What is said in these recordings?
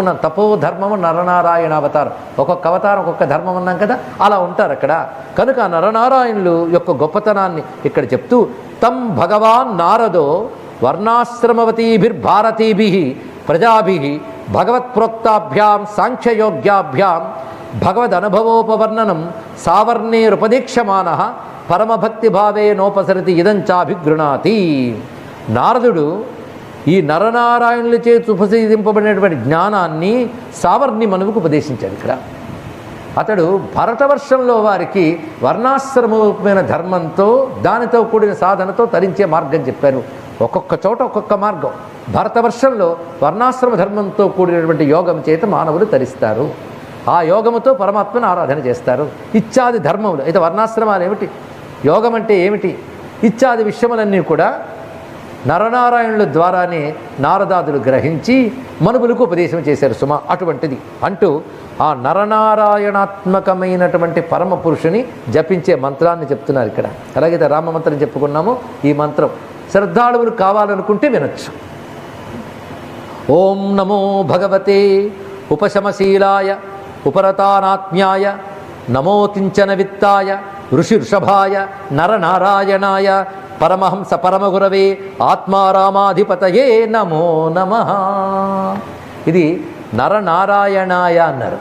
ఉన్నాం తపో ధర్మము నరనారాయణ అవతారం. ఒక్కొక్క అవతారం ఒక్కొక్క ధర్మం అన్నాం కదా అలా ఉంటారు అక్కడ. కనుక నరనారాయణులు యొక్క గొప్పతనాన్ని ఇక్కడ చెప్తూ తం భగవాన్ నారదో వర్ణాశ్రమవతీభిర్భారతీభి ప్రజాభి భగవత్ప్రోక్తాభ్యాం సాంఖ్యయోగ్యాభ్యాం భగవదనుభవోపవర్ణనం సావర్ణేరుపదీక్షమాన పరమభక్తిభావే నోపసరతి ఇదంచాభిగృణాతి నారదుడు ఈ నరనారాయణుల చేతి ఉపసీదింపబడినటువంటి జ్ఞానాన్ని సావర్ణి మనువుకు ఉపదేశించాడు ఇక్కడ. అతడు భరతవర్షంలో వారికి వర్ణాశ్రమమైన ధర్మంతో దానితో కూడిన సాధనతో తరించే మార్గం చెప్పారు. ఒక్కొక్క చోట ఒక్కొక్క మార్గం. భరతవర్షంలో వర్ణాశ్రమ ధర్మంతో కూడినటువంటి యోగం చేత మానవులు తరిస్తారు. ఆ యోగముతో పరమాత్మను ఆరాధన చేస్తారు. ఇత్యాది ధర్మములు. అయితే వర్ణాశ్రమాలు ఏమిటి? యోగం అంటే ఏమిటి? ఇత్యాది విషయములన్నీ కూడా నరనారాయణుల ద్వారానే నారదాదులు గ్రహించి మనుబులకు ఉపదేశం చేశారు సుమ. అటువంటిది అంటూ ఆ నరనారాయణాత్మకమైనటువంటి పరమ పురుషుని జపించే మంత్రాన్ని చెప్తున్నారు ఇక్కడ. ఎలాగైతే రామ మంత్రం చెప్పుకున్నామో. ఈ మంత్రం శ్రద్ధాళువులు కావాలనుకుంటే వినొచ్చు. ఓం నమో భగవతే ఉపశమశీలాయ ఉపరతానాత్మ్యాయ నమోకించన విత్తాయ ఋషి వృషభాయ నరనారాయణాయ పరమహంస పరమగురవే ఆత్మారామాధిపతయే నమో నమ. ఇది నరనారాయణాయ అన్నారు.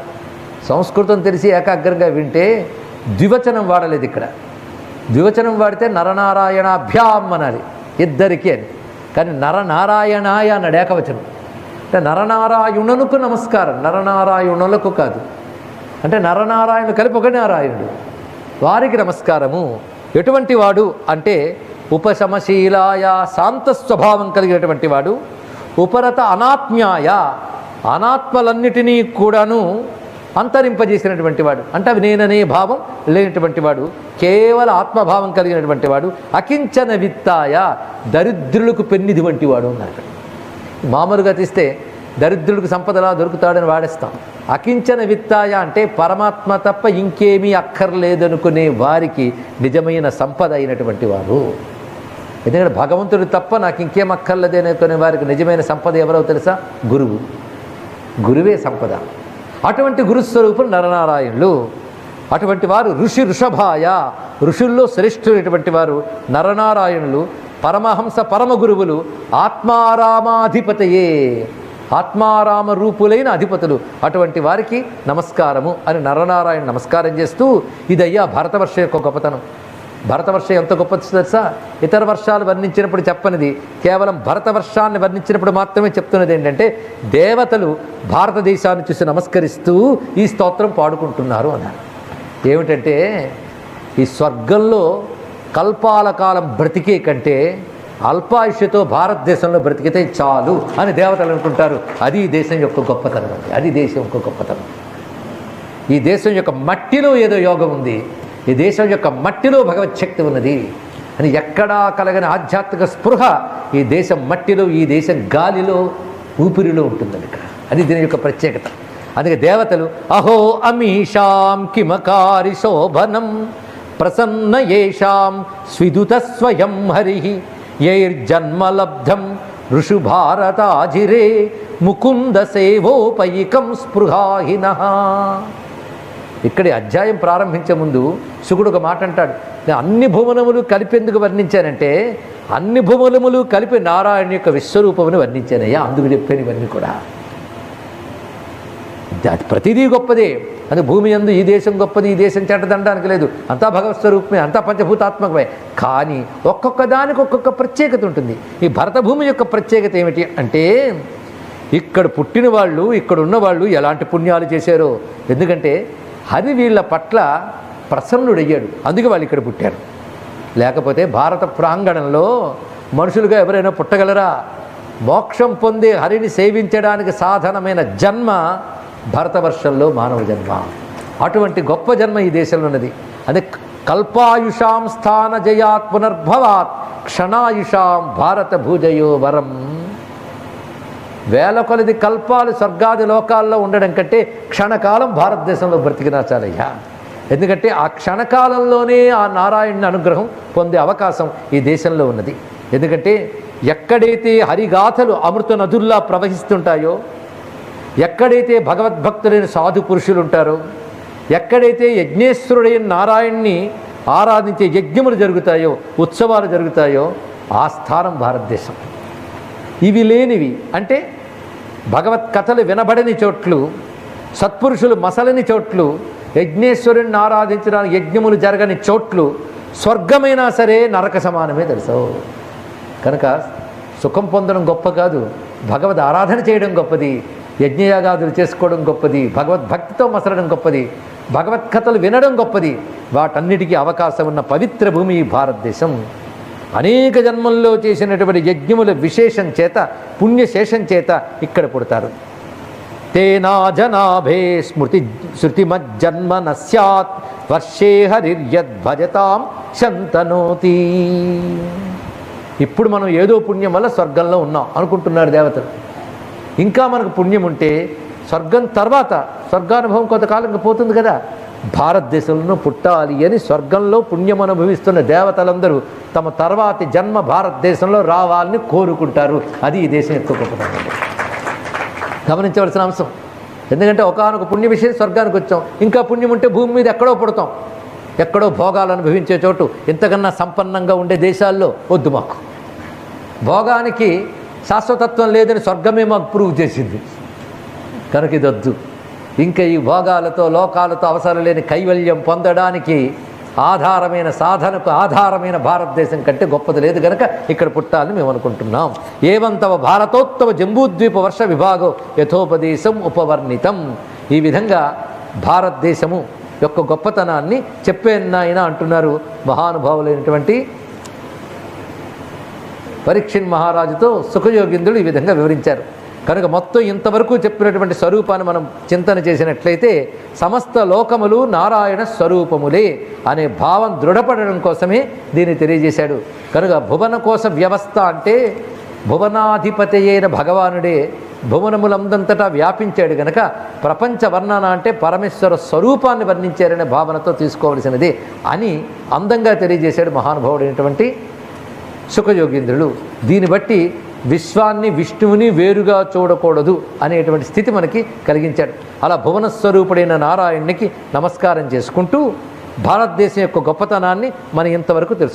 సంస్కృతం తెలిసి ఏకాగ్రంగా వింటే ద్వివచనం వాడలేదు ఇక్కడ. ద్వివచనం వాడితే నరనారాయణాభ్యాం అనాలి ఇద్దరికి అని. కానీ నరనారాయణాయ అన్నాడు ఏకవచనం. అంటే నరనారాయణునకు నమస్కారం నరనారాయణులకు కాదు. అంటే నరనారాయణుడు కలిపి ఒక నారాయణుడు. వారికి నమస్కారము. ఎటువంటి వాడు అంటే ఉపశమశీలాయ శాంత స్వభావం కలిగినటువంటి వాడు ఉపరత అనాత్మ్యాయ అనాత్మలన్నిటినీ కూడాను అంతరింపజేసినటువంటి వాడు. అంటే అవి నేననే భావం లేనటువంటి వాడు కేవల ఆత్మభావం కలిగినటువంటి వాడు అకించన విత్తాయ దరిద్రులకు పెన్నిది వంటి వాడు అన్నారు మామూలుగా తీస్తే దరిద్రుడికి సంపదలా దొరుకుతాడని వాడేస్తాం. అకించన విత్తాయ అంటే పరమాత్మ తప్ప ఇంకేమీ అక్కర్లేదనుకునే వారికి నిజమైన సంపద అయినటువంటి వారు ఎందుకంటే భగవంతుడు తప్ప నాకు ఇంకేం అక్కర్లేదు అనుకునే వారికి నిజమైన సంపద ఎవరో తెలుసా? గురువు. గురువే సంపద. అటువంటి గురుస్వరూపులు నరనారాయణులు. అటువంటి వారు ఋషి ఋషభాయ. ఋషుల్లో శ్రేష్ఠులైనటువంటి వారు నరనారాయణులు. పరమహంస పరమ గురువులు ఆత్మారామాధిపతయే. ఆత్మారామ రూపులైన అధిపతులు. అటువంటి వారికి నమస్కారము అని నరనారాయణ నమస్కారం చేస్తూ ఇదయ్యా భారతవర్ష యొక్క గొప్పతనం. భరతవర్షం ఎంత గొప్పది తెలుసా? ఇతర వర్షాలు వర్ణించినప్పుడు చెప్పనిది. కేవలం భరతవర్షాన్ని వర్ణించినప్పుడు మాత్రమే చెప్తున్నది ఏంటంటే దేవతలు భారతదేశాన్ని చూసి నమస్కరిస్తూ ఈ స్తోత్రం పాడుకుంటున్నారు అన్నారు. ఏమిటంటే ఈ స్వర్గంలో కల్పాల కాలం బ్రతికే కంటే అల్పాయుష్యతో భారతదేశంలో బ్రతికితే చాలు అని దేవతలు అనుకుంటారు. అది ఈ దేశం యొక్క గొప్పతనం అది దేశం యొక్క గొప్పతనం. ఈ దేశం యొక్క మట్టిలో ఏదో యోగం ఉంది. ఈ దేశం యొక్క మట్టిలో భగవత్ శక్తి ఉన్నది అని ఎక్కడా కలగని ఆధ్యాత్మిక స్పృహ ఈ దేశం మట్టిలో ఈ దేశం గాలిలో ఊపిరిలో ఉంటుందండి ఇక్కడ. అది దీని యొక్క ప్రత్యేకత. అందుకే దేవతలు అహో అమీషాం కిమకారి శోభనం ప్రసన్న ఏషాం స్విదుత స్వయం హరి యైర్జన్మలబ్ధం ఋషు భారతాజిరే ముకుంద సేవోపయికం స్పృహాహిన ఇక్కడి అధ్యాయం ప్రారంభించే ముందు శుకుడు ఒక మాట అంటాడు. అన్ని భువనములు కలిపి ఎందుకు వర్ణించానంటే అన్ని భువనములు కలిపి నారాయణ యొక్క విశ్వరూపమును వర్ణించానయ్యా అందుకు చెప్పాను ఇవన్నీ కూడా ప్రతిదీ గొప్పదే. అది భూమి అందు ఈ దేశం గొప్పది ఈ దేశం చెడ్డదనడానికి లేదు. అంతా భగవత్ స్వరూపమే అంతా పంచభూతాత్మకమే. కానీ ఒక్కొక్క దానికి ఒక్కొక్క ప్రత్యేకత ఉంటుంది. ఈ భరత భూమి యొక్క ప్రత్యేకత ఏమిటి అంటే ఇక్కడ పుట్టిన వాళ్ళు ఇక్కడ ఉన్న వాళ్ళు ఎలాంటి పుణ్యాలు చేశారో. ఎందుకంటే హరి వీళ్ళ పట్ల ప్రసన్నుడయ్యాడు. అందుకే వాళ్ళు ఇక్కడ పుట్టారు. లేకపోతే భారత ప్రాంగణంలో మనుషులుగా ఎవరైనా పుట్టగలరా? మోక్షం పొందే హరిని సేవించడానికి సాధనమైన జన్మ భరతవర్షంలో మానవ జన్మ. అటువంటి గొప్ప జన్మ ఈ దేశంలో ఉన్నది. అదే కల్పాయుషాం స్థాన జయాత్ పునర్భవాత్ క్షణాయుషాం భారత భూజయో వరం. వేల కొలది కల్పాలు స్వర్గాది లోకాల్లో ఉండడం కంటే క్షణకాలం భారతదేశంలో బ్రతికినా చాలయ్యా. ఎందుకంటే ఆ క్షణకాలంలోనే ఆ నారాయణ అనుగ్రహం పొందే అవకాశం ఈ దేశంలో ఉన్నది. ఎందుకంటే ఎక్కడైతే హరిగాథలు అమృత నదుల్లా ప్రవహిస్తుంటాయో ఎక్కడైతే భగవద్భక్తులైన సాధు పురుషులు ఉంటారో ఎక్కడైతే యజ్ఞేశ్వరుడైన నారాయణ్ణి ఆరాధించే యజ్ఞములు జరుగుతాయో ఉత్సవాలు జరుగుతాయో ఆ స్థానం భారతదేశం. ఇవి లేనివి. అంటే భగవత్ కథలు వినబడని చోట్లు సత్పురుషులు మసలని చోట్లు యజ్ఞేశ్వరుణ్ణి ఆరాధించడానికి యజ్ఞములు జరగని చోట్లు స్వర్గమైనా సరే నరక సమానమే తెలుసు. కనుక సుఖం పొందడం గొప్ప కాదు భగవద్ ఆరాధన చేయడం గొప్పది యజ్ఞయాగాదులు చేసుకోవడం గొప్పది భగవద్భక్తితో మసలడం గొప్పది భగవత్ కథలు వినడం గొప్పది వాటన్నిటికీ అవకాశం ఉన్న పవిత్ర భూమి భారతదేశం. అనేక జన్మల్లో చేసినటువంటి యజ్ఞముల విశేషం చేత పుణ్యశేషం చేత ఇక్కడ పుడతారు. తేనా జనాభే స్మృతి శృతిమజ్జన్మ నస్యాత్ వర్షే హరిర్యద్భజతాం శంతనోతి. ఇప్పుడు మనం ఏదో పుణ్యం వల్ల స్వర్గంలో ఉన్నాం అనుకుంటున్నారు దేవతలు. ఇంకా మనకు పుణ్యం ఉంటే స్వర్గం తర్వాత స్వర్గానుభవం కొంతకాలం పోతుంది కదా. భారతదేశంలో పుట్టాలి అని స్వర్గంలో పుణ్యం అనుభవిస్తున్న దేవతలందరూ తమ తర్వాతి జన్మ భారతదేశంలో రావాలని కోరుకుంటారు. అది ఈ దేశం ఎక్కువ గొప్పతనం. గమనించవలసిన అంశం. ఎందుకంటే ఒకనొక పుణ్య విషయం స్వర్గానికి వచ్చాం. ఇంకా పుణ్యం ఉంటే భూమి మీద ఎక్కడో పుడతాం. ఎక్కడో భోగాలు అనుభవించే చోటు ఇంతకన్నా సంపన్నంగా ఉండే దేశాల్లో వద్దు మాకు. భోగానికి శాశ్వతత్వం లేదని స్వర్గమే మాకు ప్రూవ్ చేసింది. కనుక ఇది వద్దు. ఇంకా ఈ భోగాలతో లోకాలతో అవసరం లేని కైవల్యం పొందడానికి ఆధారమైన సాధనకు ఆధారమైన భారతదేశం కంటే గొప్పది లేదు కనుక ఇక్కడ పుట్టాలని మేము అనుకుంటున్నాం. ఏవంతవ భారతోత్తమ జంబూద్వీప వర్ష విభాగం యథోపదేశం ఉపవర్ణితం. ఈ విధంగా భారతదేశము యొక్క గొప్పతనాన్ని చెప్పేనాయన అంటున్నారు మహానుభావులైనటువంటి పరీక్షణ్ మహారాజుతో సుఖయోగింద్రుడు ఈ విధంగా వివరించారు. కనుక మొత్తం ఇంతవరకు చెప్పినటువంటి స్వరూపాన్ని మనం చింతన చేసినట్లయితే సమస్త లోకములు నారాయణ స్వరూపములే అనే భావం దృఢపడడం కోసమే దీన్ని తెలియజేశాడు. కనుక భువన కోశ వ్యవస్థ అంటే భువనాధిపతి అయిన భగవానుడే భువనములందంతటా వ్యాపించాడు గనక ప్రపంచ వర్ణన అంటే పరమేశ్వర స్వరూపాన్ని వర్ణించారనే భావనతో తీసుకోవలసినది అని అందంగా తెలియజేశాడు మహానుభావుడైనటువంటి సుఖయోగీంద్రుడు దీన్ని బట్టి విశ్వాన్ని విష్ణువుని వేరుగా చూడకూడదు అనేటువంటి స్థితి మనకి కలిగించాడు. అలా భువనస్వరూపుడైన నారాయణునికి నమస్కారం చేసుకుంటూ భారతదేశం యొక్క గొప్పతనాన్ని మనం ఇంతవరకు తెలుసుకుంటాం